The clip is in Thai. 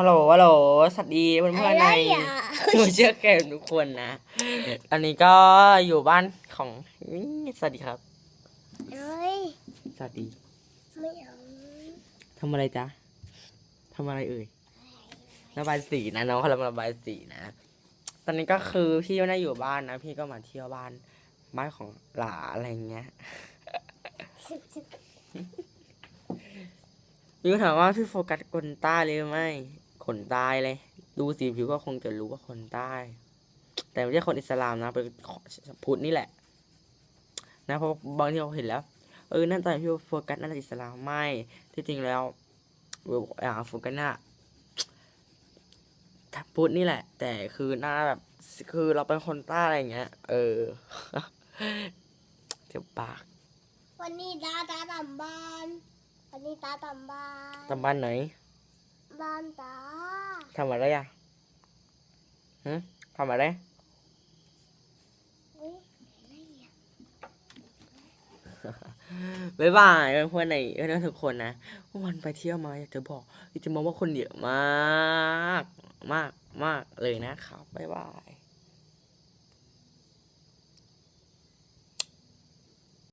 ฮัลโหลฮัลโหลสวัสดีเพื่อนเพื่อนๆในอะไรอะโซเชียลแคมทุกคนนะ อันนี้ก็อยู่บ้านของนี่สวัสดีครับเอ้ยสวัสดีไม่เอาทำอะไรจ๊ะทำอะไรเอ่ยระบายสีนะน้องเขาระบายสีนะ ตอนนี้ก็คือพี่ไม่ได้อยู่บ้านนะ พี่ก็มาเที่ยวบ้านบ้านของหลาอะไรเงี้ยมีคำถามว่าพี่โฟกัสคนใต้เลยหรือไม่ คนใต้เลย ดูสีผิวก็คงจะรู้ว่าคนใต้ แต่ไม่ใช่คนอิสลามนะเป็นพุทธนี่แหละ นะเพราะบางทีเราเห็นแล้ว เออหน่าตาพี่โฟกัสน่าจะอิสลามไม่ที่จริงแล้วอย่างโฟกัสน่ะพุทธนี่แหละ แต่คือหน้าแบบคือเราเป็นคนใต้อะไรอย่างเงี้ย เออเจ็บปาก วันนี้ตาตาตำบ้าน วันนี้ตาตำบ้านตำบ้านไหน บ้านตา ทำอะไรอะฮึทำอะไรบ๊ายบายเพื่อนในเพื่อนทุกคนนะวันไปเที่ยวมาอยากจะบอกอยากจะมองว่าคนเยอะมาก มากมากเลยนะครับบ๊ายบาย